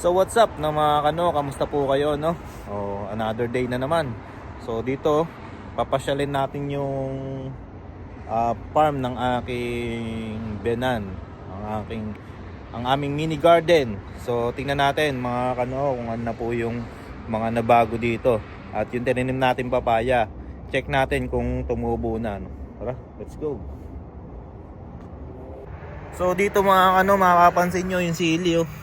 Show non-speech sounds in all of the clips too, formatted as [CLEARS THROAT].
So what's up na mga kano, kamusta po kayo no? Oh, another day na naman. So dito, papasyalin natin yung ah, farm ng aking benan, ang aking ang aming mini garden. So tingnan natin mga kano kung ano na po yung mga nabago dito. At yung tinanim natin papaya, check natin kung tumubo na. No? Tara, let's go. So dito mga ano, makakapansin nyo yung sili oh.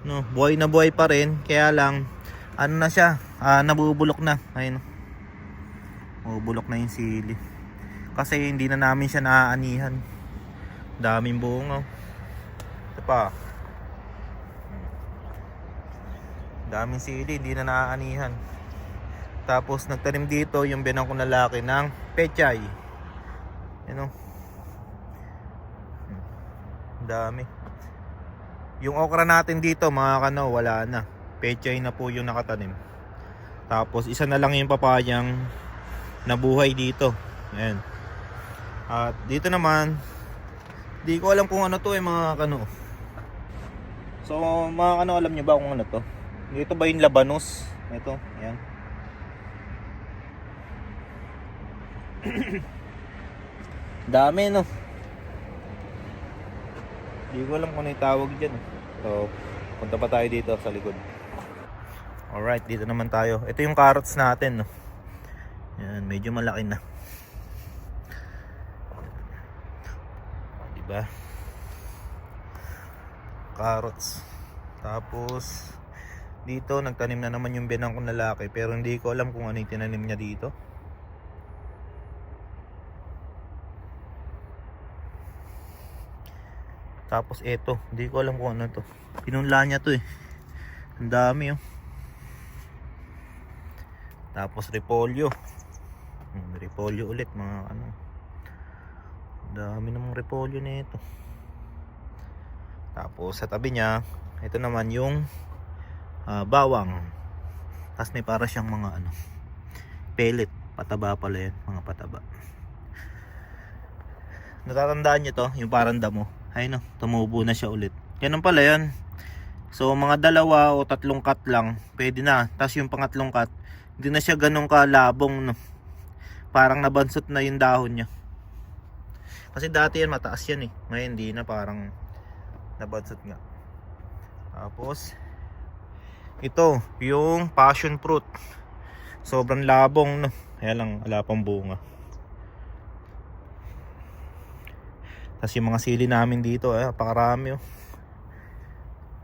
No, buhay na buhay pa rin, kaya lang ano na siya, ah, nabubulok na. Ayun. oh. Bubulok na yung sili. Kasi hindi na namin siya naaanihan. Daming bunga. oh. Ito pa. Daming sili, hindi na naaanihan. Tapos nagtanim dito yung binang kong lalaki ng pechay. Yan oh. Ang Dami. Yung okra natin dito mga kano wala na. Pechay na po yung nakatanim. Tapos isa na lang yung papayang nabuhay dito. Ayan. At dito naman di ko alam kung ano to eh mga kano. So mga kano alam nyo ba kung ano to? Dito ba yung labanos? Ito, ayan. [CLEARS THROAT] Dami no. Hindi ko alam kung ano tawag dyan. So, punta pa tayo dito sa likod. Alright, dito naman tayo. Ito yung carrots natin. No? Yan, medyo malaki na. Diba? Carrots. Tapos, dito nagtanim na naman yung binang kong lalaki. Pero hindi ko alam kung ano yung tinanim niya dito. Tapos eto, hindi ko alam kung ano to. Pinunla niya to eh. Ang dami oh. Tapos repolyo. Hmm, repolyo ulit mga ano. Dami namang repolyo nito. Tapos sa tabi niya, ito naman yung ah, bawang. Tapos may para siyang mga ano, pellet. Pataba pala yan, mga pataba. Natatandaan niyo to, yung parang damo. Ay no, tumubo na siya ulit. Ganun pala yan. So mga dalawa o tatlong cut lang, pwede na. Tapos yung pangatlong cut, hindi na siya ganun kalabong no. Parang nabansot na yung dahon niya. Kasi dati yan mataas yan eh. Ngayon hindi na parang nabansot nga. Tapos ito, yung passion fruit. Sobrang labong no. Kaya lang wala pang bunga. Tapos yung mga sili namin dito, eh, pakarami oh.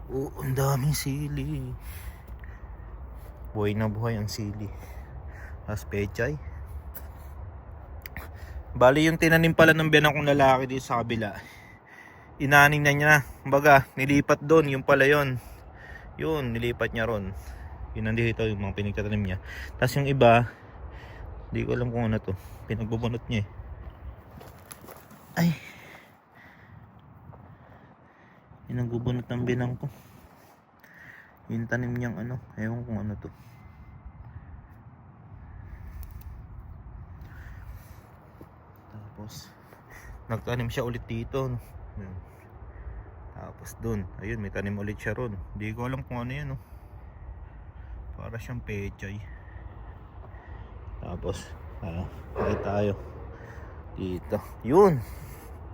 Oo, ang daming sili. Buhay na buhay ang sili. Tapos pechay. Bali yung tinanim pala ng biyanang kong lalaki dito sa kabila. Inaning na niya. Kumbaga, nilipat doon. Yung pala yon Yun, nilipat niya ron. Yun nandito yung mga pinagtatanim niya. Tapos yung iba, hindi ko alam kung ano to. Pinagbubunot niya eh. Ay. Yun ang bubunot ng binang ko. Yung tanim niyang ano. Ewan kung ano to. Tapos, nagtanim siya ulit dito. no. Tapos dun, ayun, may tanim ulit siya ron. Hindi ko alam kung ano yun. No. Para siyang pechay. Tapos, okay tayo. Dito. Yun.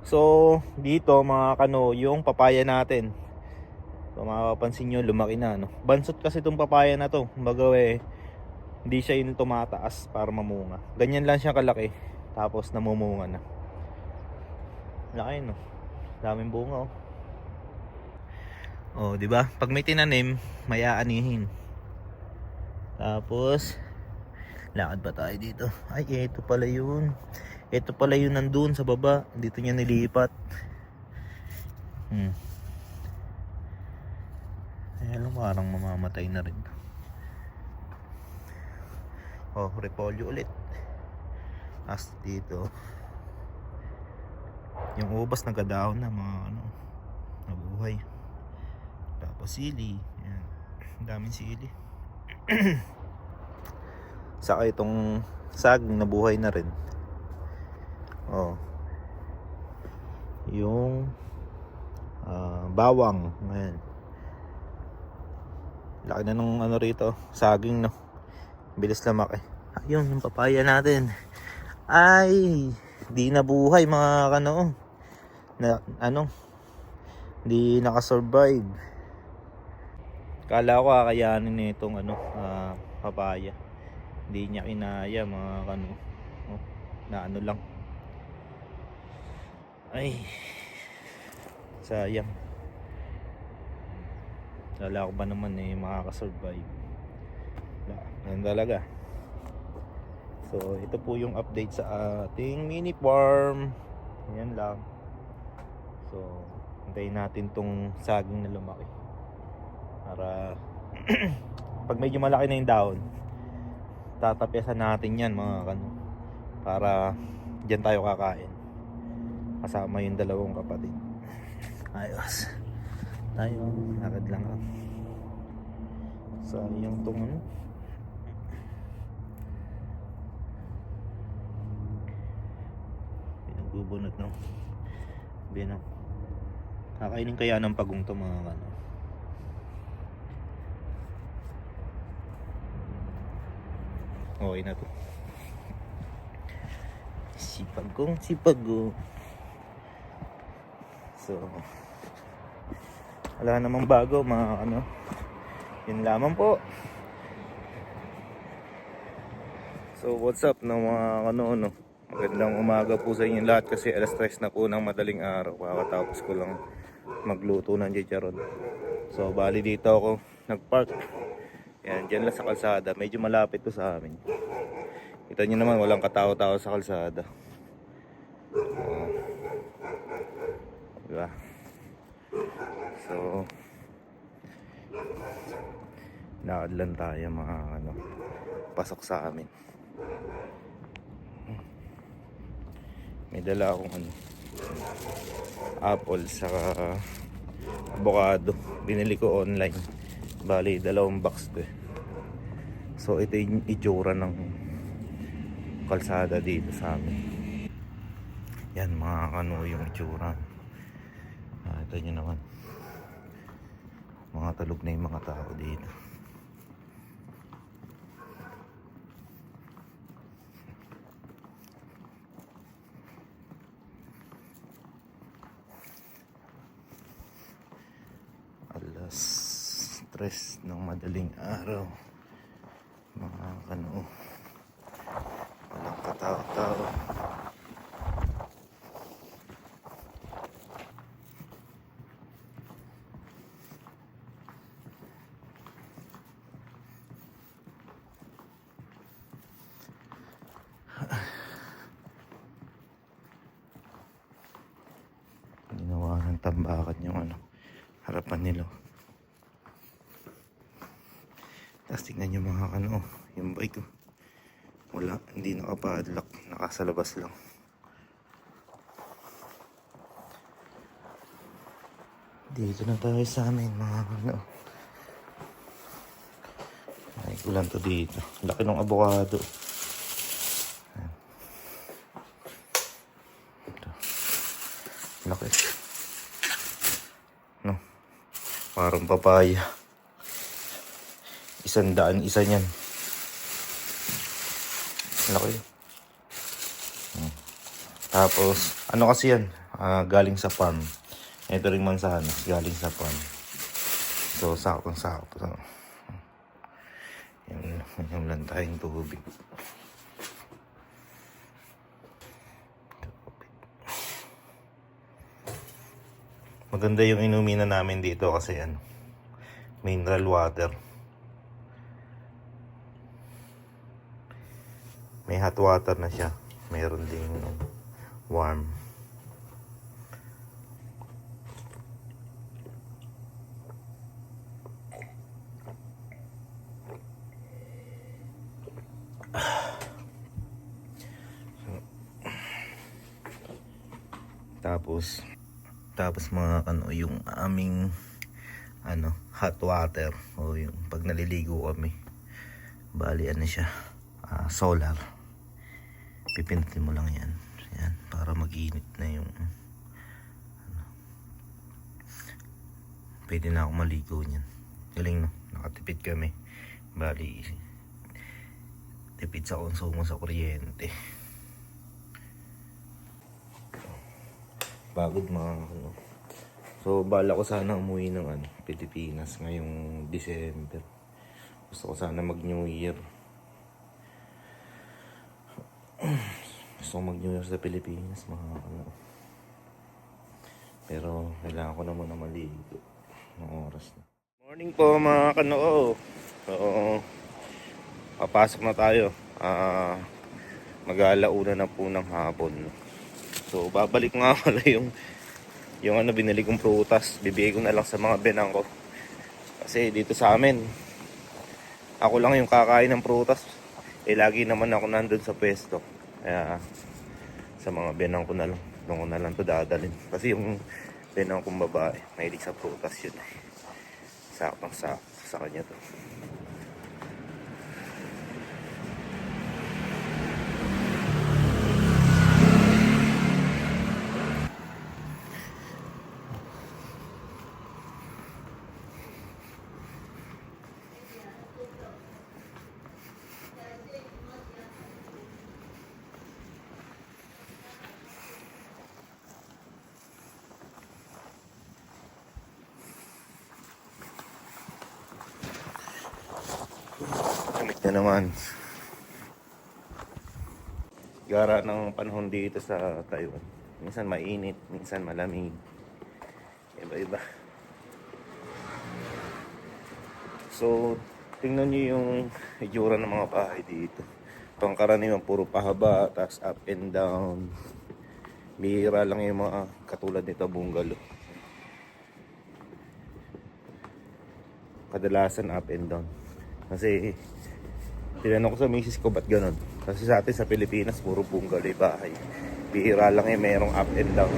So, dito mga kano, yung papaya natin. So, mapapansin nyo, lumaki na. No? Bansot kasi itong papaya na to. Kumbaga eh, hindi siya yung tumataas para mamunga. Ganyan lang siya kalaki. Tapos namumunga na. Laki no. Daming bunga oh. Oh, di ba? Pag may tinanim, may aanihin. Tapos lakad pa tayo dito. Ay, ito pala yun. Ito pala yun nandun sa baba. Dito niya nilipat. Hmm. Ay, alam parang mamamatay na rin. Oh, repolyo ulit. As dito. Yung ubas nagkadahon na mga ano, nabuhay. Tapos sili. Yan. Ang daming sili. [CLEARS THROAT] Saka itong saging nabuhay na rin. Oh. Yung ah, bawang. Ayan. Laki na nung ano rito, saging no. Bilis lumaki. Ayun, yung papaya natin. Ay, di nabuhay mga kano. Na, ano, di nakasurvive. Kala ko kakayanin na itong ano, ah, papaya. Hindi niya kinaya mga kano. Oh, na ano lang. Ay, sayang. Kala ko ba naman eh makakasurvive. Wala, Ganun talaga. So, ito po yung update sa ating mini farm. Ayan lang. So, hintayin natin tong saging na lumaki. Para [CLEARS THROAT] pag medyo malaki na yung dahon, tatapyasan natin yan mga kano. Para dyan tayo kakain. Kasama yung dalawang kapatid. Ayos. Tayo, lakad lang ako. Sayang tong ano. Pinagbubunot no. Bino. Kakainin kaya ng pagong to mga ano. Okay na to. Sipag kong sipag ko. So, wala namang bago mga ano. Yun lamang po. So, what's up no mga ano ano. Magandang umaga po sa inyo lahat kasi alas 3 na po ng madaling araw. Kakatapos ko lang magluto ng chicharon. So, bali dito ako nagpark. Yan, dyan lang sa kalsada. Medyo malapit to sa amin. Kita nyo naman, walang katao-tao sa kalsada. Oh. Diba? So, lakad lang tayo mga ano, pasok sa amin. May dala akong ano, apple sa avocado. Binili ko online. Bali, dalawang box to eh. So, ito yung itsura ng kalsada dito sa amin. Yan mga ano yung itsura. Ito nyo naman. Mga talog na yung mga tao dito. Alas stress ng madaling araw. Mga kano. Walang katao-tao. Ginawa ng tambakan yung ano, harapan nila. Tapos tingnan yung mga ano, yung bike. Wala, hindi nakapadlock, nakasa labas lang. Dito na tayo sa amin mga ano. Ay, kulang to dito. Laki ng abogado. Ayan. Ito. Laki. No. Parang papaya. Isang daan isa niyan. Laki. Hmm. Tapos, ano kasi yan? Ah, galing sa farm. Ito ring mansana, galing sa farm. So, sakto. So, yan, yan lang tayong tubig. Maganda yung inuminan namin dito kasi ano, mineral water. May hot water na siya. Meron ding warm. Tapos tapos mga ano yung aming ano hot water o yung pag naliligo kami bali ano siya ah, solar pipindutin mo lang yan yan para mag-init na yung ano. pwede na ako maligo niyan Galing no, nakatipid kami. Bali, tipid sa konsumo sa kuryente. Pagod mga ano. So, bala ko sana umuwi ng ano, Pilipinas ngayong December. Gusto ko sana mag New Year. [CLEARS THROAT] Gusto ko mag New Year sa Pilipinas, mga ano. Pero, kailangan ko na muna maligo. Ng oras na. Morning po mga kanoo. So, papasok na tayo. Ah, mag-aalauna na po ng hapon. So, babalik nga pala yung yung ano binili kong prutas. Bibigay ko na lang sa mga benang ko. Kasi dito sa amin, ako lang yung kakain ng prutas. Eh, lagi naman ako nandun sa pwesto. Kaya, sa mga benang ko na lang. Doon ko na lang to dadalhin. Kasi yung benang kong babae, mahilig sa prutas yun sakto sa kanya to. Ulit na naman. Gara ng panahon dito sa Taiwan. Minsan mainit, minsan malamig. Iba-iba. So, tingnan nyo yung itsura ng mga bahay dito. Pangkaraniwan puro pahaba, tapos up and down. Bihira lang yung mga katulad nito bungalow. Kadalasan up and down. Kasi tinanong ko sa misis ko ba't ganun. Kasi sa atin sa Pilipinas puro bungalow yung bahay. Bihira lang eh merong up and down.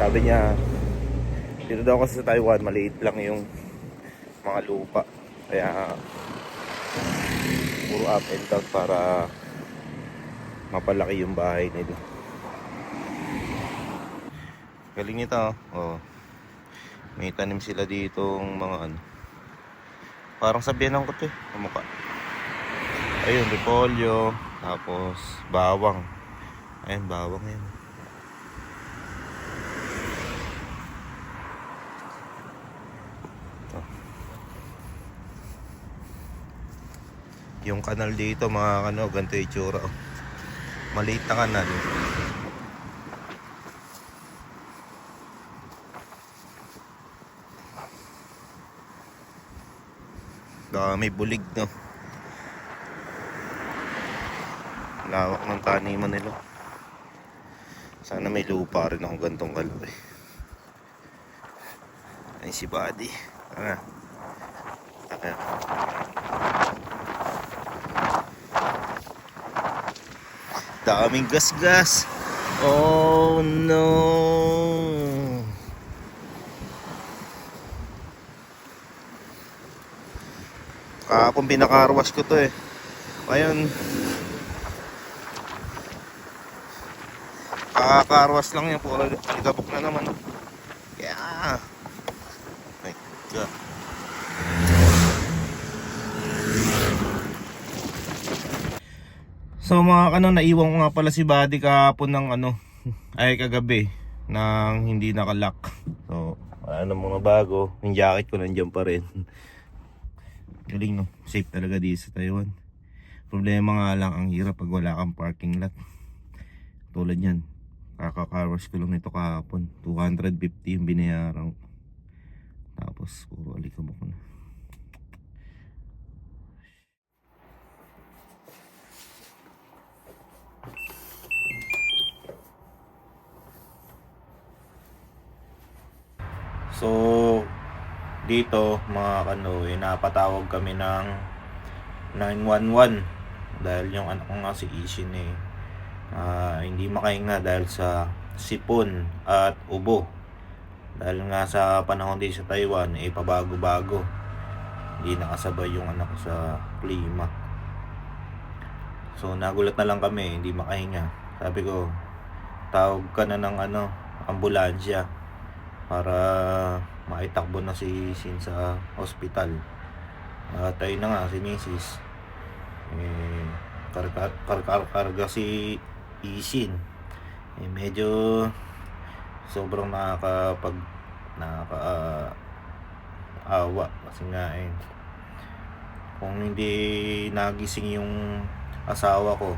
Sabi niya dito daw kasi sa Taiwan maliit lang yung mga lupa. Kaya puro up and down para mapalaki yung bahay nila. Galing nito oh. May tanim sila dito mga ano. Parang sabihan ko to eh. Kamukha. Ayun, repolyo. Tapos, bawang. Ayun, bawang yun. Ito. Yung kanal dito, mga ano, ganito yung itsura. oh. Maliit na kanal. May bulig, no? Lawak ng taniman nila. Sana may lupa rin akong gantong kalaki. Ay si Buddy. Tara. Tara. Daming gas-gas. Oh no. Kahapon pinakarwas ko to eh. Ngayon, kakakarwas lang yan. Puro alikabok na naman. oh. Kaya, my God. So mga kano, naiwan ko nga pala si Buddy kahapon ng ano, [LAUGHS] ay kagabi, nang hindi nakalock. So, na mga bago. Yung jacket ko nandiyan pa rin. [LAUGHS] Galing no, safe talaga dito sa Taiwan. Problema nga lang ang hirap pag wala kang parking lot. Tulad yan, kakakaros ko lang nito kahapon. 250 yung binayaran ko. Tapos puro alikabok na. So, dito mga kano, eh, napatawag kami ng 911 dahil yung anak ko nga si Ishin eh ah, hindi makahinga dahil sa sipon at ubo dahil nga sa panahon din sa Taiwan eh pabago-bago hindi nakasabay yung anak sa klima so nagulat na lang kami hindi makahinga sabi ko tawag ka na ng ano ambulansya para maitakbo na si Sin sa hospital. At ayun na nga, si Mrs. Eh, karga, karga, karga si Isin. Eh, medyo sobrang nakakapag nakaka awa kasi nga eh kung hindi nagising yung asawa ko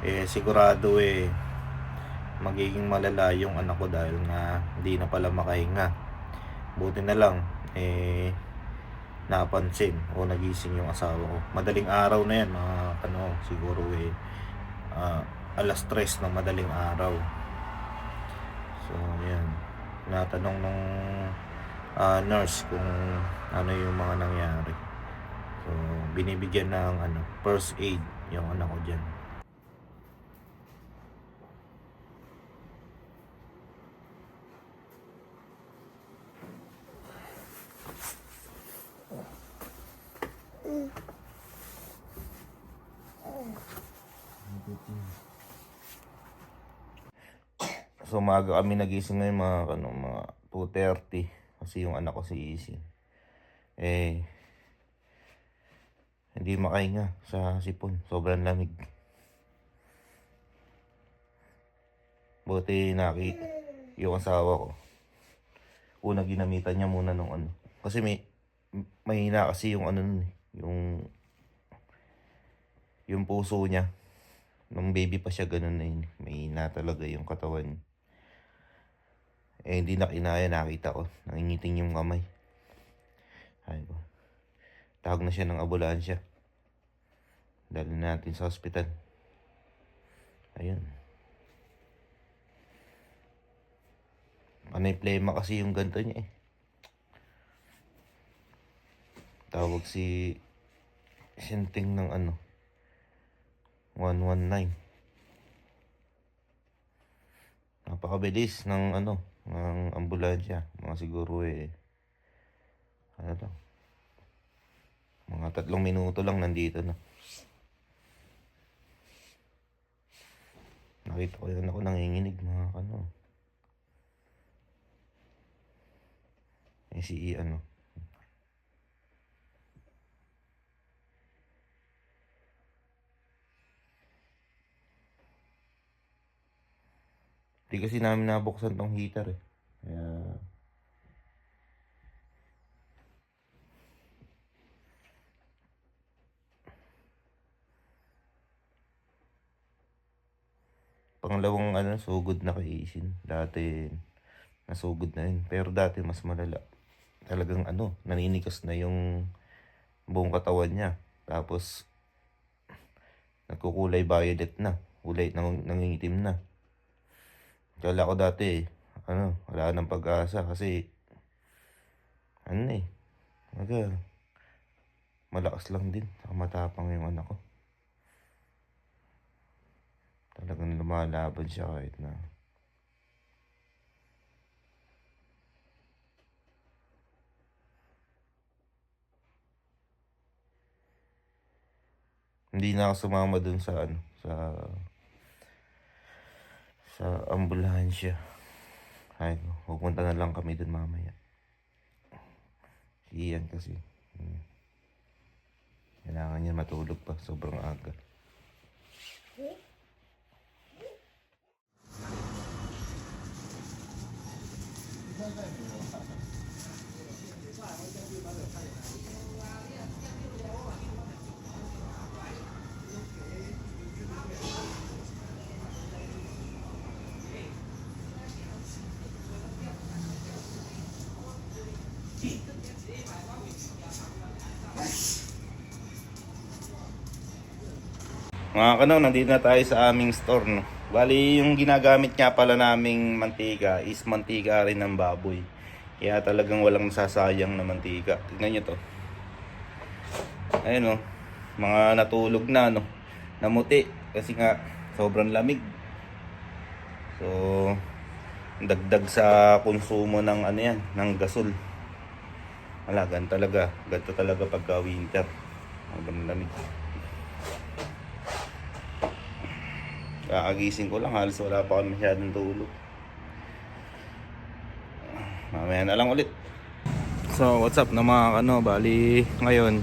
eh sigurado eh magiging malala yung anak ko dahil nga hindi na pala makahinga. Buti na lang eh napansin o nagising yung asawa ko. Madaling araw na yan mga ano siguro eh ah, alas tres ng madaling araw. So yan. Natanong nung ah, nurse kung ano yung mga nangyari. So binibigyan ng ano first aid yung anak ko dyan So maaga kami nagising ngayon mga ano, mga 2.30 kasi yung anak ko si Easy. Eh hindi makahinga sa sipon. Sobrang lamig. Buti naki yung asawa ko. Una ginamitan niya muna nung ano. Kasi may mahina kasi yung ano nun yung yung puso niya. Nung baby pa siya ganun na yun. Mahina talaga yung katawan niya. Eh, hindi na kinaya, nakita ko. Nangingiting yung kamay. Ay ko. Tawag na siya ng ambulansya. Dali natin sa ospital. Ayun. Panay plema kasi yung ganto niya eh. Tawag si Sinting ng ano 119 Napakabilis ng ano ng ambulansya. Mga siguro eh ano lang mga tatlong minuto lang nandito na. Nakita ko yun ako nanginginig mga ano. Eh si ano. Di kasi namin nabuksan tong heater eh. Kaya... Pangalawang ano, sugod na kay Isin. Dati, nasugod na yun. Pero dati mas malala. Talagang ano, naninigas na yung buong katawan niya. Tapos, nagkukulay violet na. Kulay nang, nangingitim na. Kala ko dati, ano, wala nang pag-asa kasi, ano eh, aga, malakas lang din. Matapang yung anak ko. Talagang lumalaban siya kahit na. Hindi na ako sumama dun sa ano, sa sa ambulansya. Ay, pupunta na lang kami dun mamaya. Si Ian kasi. Hmm. Kailangan niya matulog pa. Sobrang aga. Mga kanaw, nandito na tayo sa aming store. No? Bali, yung ginagamit nga pala naming mantika is mantika rin ng baboy. Kaya talagang walang nasasayang na mantika. Tignan nyo to. Ayun o. Mga natulog na, no. Namuti. Kasi nga, sobrang lamig. So, dagdag sa konsumo ng ano yan, ng gasol. Wala, ganito talaga. Ganito talaga pagka winter. Sobrang lamig. Kakagising ko lang, halos wala pa kami masyadong tulog. Mamaya na lang ulit. So, what's up na mga ano, bali ngayon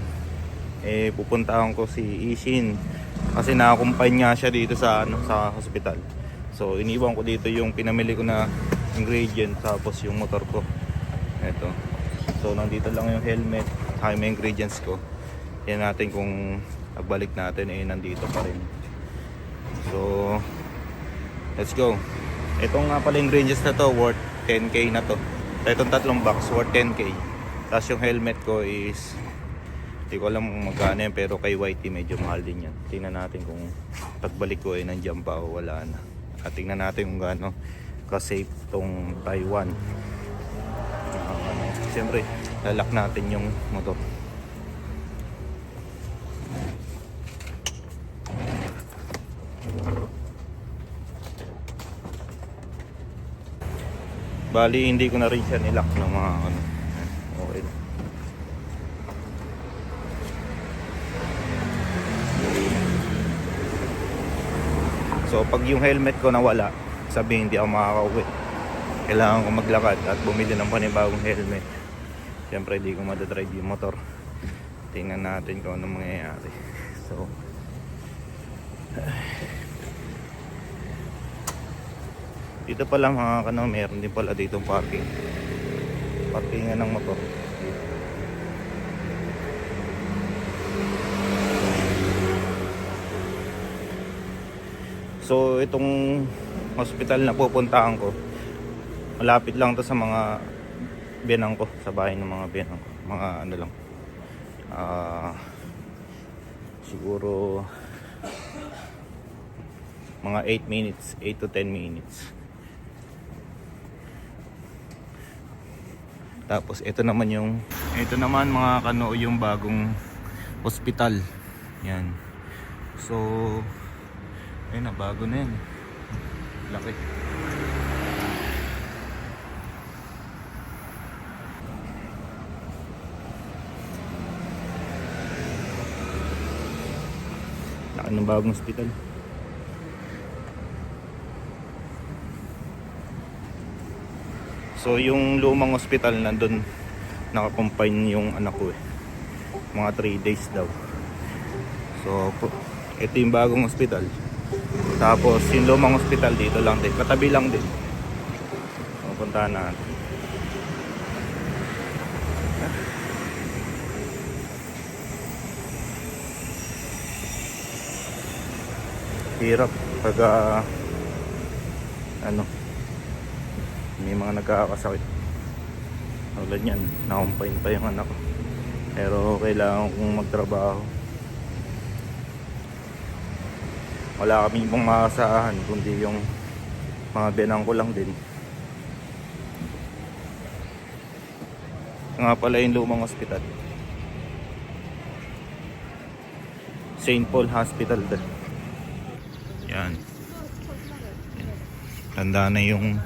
eh pupuntahan ko si Ishin kasi nakakumpay nga siya dito sa ano sa hospital. So, iniwan ko dito yung pinamili ko na ingredient tapos yung motor ko. Ito. So, nandito lang yung helmet, may ingredients ko. Yan natin kung pagbalik natin eh nandito pa rin. So, let's go. Itong nga pala ingredients na to worth 10k na to. Itong tatlong box worth 10k. Tapos yung helmet ko is hindi ko alam magkano yan pero kay YT medyo mahal din yan. Tingnan natin kung pagbalik ko eh nandiyan pa o wala na. At tingnan natin kung gaano ka-safe tong Taiwan. Ano, Siyempre, lalak natin yung motor. Bali, hindi ko na rin siya nilock ng mga ano. Okay. lang. So, pag yung helmet ko nawala, sabihin hindi ako makakauwi. Kailangan ko maglakad at bumili ng panibagong helmet. Siyempre, hindi ko madadrive yung motor. Tingnan natin kung anong mangyayari. So, dito pala mga kano, meron din pala ditong parking. Parkingan ng motor. So itong hospital na pupuntahan ko, malapit lang to sa mga biyanang ko, sa bahay ng mga biyanang ko. Mga ano lang. Ah siguro mga 8 minutes, 8 to 10 minutes. Tapos ito naman yung ito naman mga kano yung bagong hospital. Yan. So ayun na bago na yan. Laki. Laki ng bagong hospital. So yung lumang hospital nandun nakakompine yung anak ko eh. Mga 3 days daw. So ito yung bagong hospital. Tapos yung lumang hospital dito lang din. Katabi lang din. Pupuntahan natin. Hirap pag ah, ano may mga nagkakasakit. Tulad yan nakumpain pa yung anak ko. Pero kailangan kong magtrabaho. Wala kami ibang maasahan kundi yung mga benang ko lang din. Nga pala yung lumang hospital St. Paul Hospital din. Yan. Tanda na yung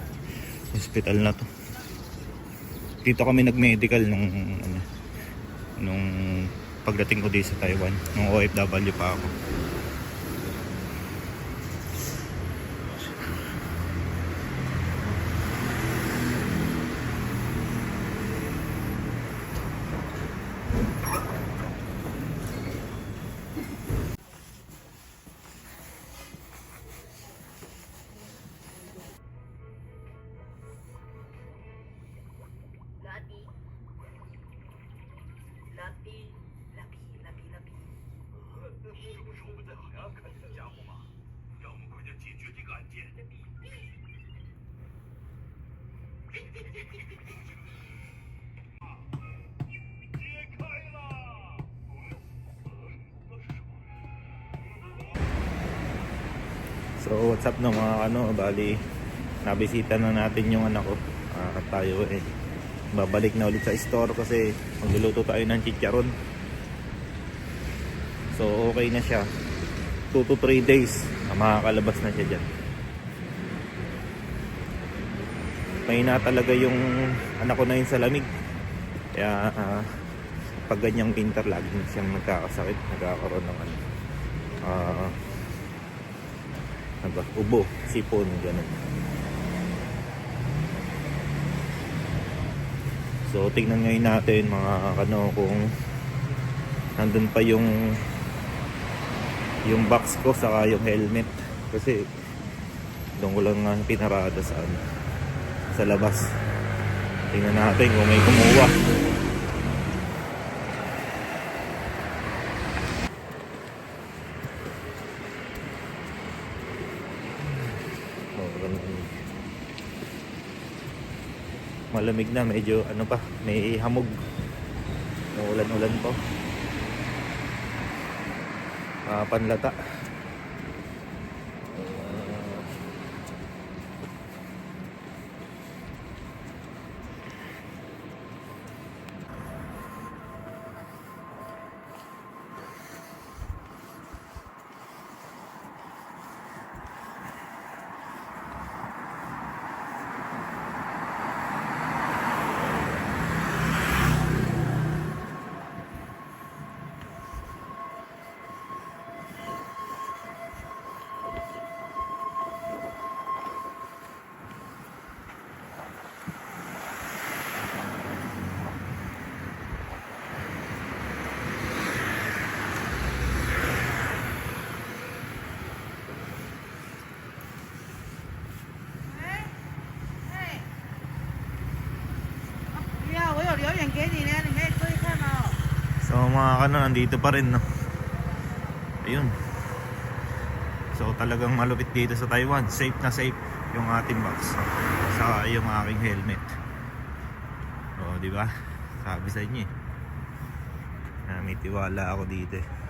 hospital na to. Dito kami nag-medical nung ano, nung pagdating ko dito sa Taiwan. Nung OFW pa ako So what's up no mga ano, bali nabisita na natin yung anak ko. At tayo eh babalik na ulit sa store kasi magluluto tayo ng chicharon. So okay na siya. 2 to 3 days ah, makakalabas na siya dyan. Mahina talaga yung anak ko na yun sa lamig. Kaya ah, pag ganyang winter lagi na siyang nagkakasakit, nagkakaroon ng ano. Ah, ano ba? Ubo, sipon, ganun. So tingnan ngayon natin mga ano kung nandun pa yung yung box ko saka yung helmet kasi doon ko lang pinarada sa ano, sa labas. Tingnan natin kung may kumuha. Oh, ganun. Malamig na, medyo ano pa, may hamog. Ulan-ulan po. Ah, panlata. Ah, So mga kano, nandito pa rin no. Ayun. So talagang malupit dito sa Taiwan. Safe na safe yung ating box. Sa yung aking helmet. O, di ba? Sabi sa inyo eh. Ah, may tiwala ako dito eh.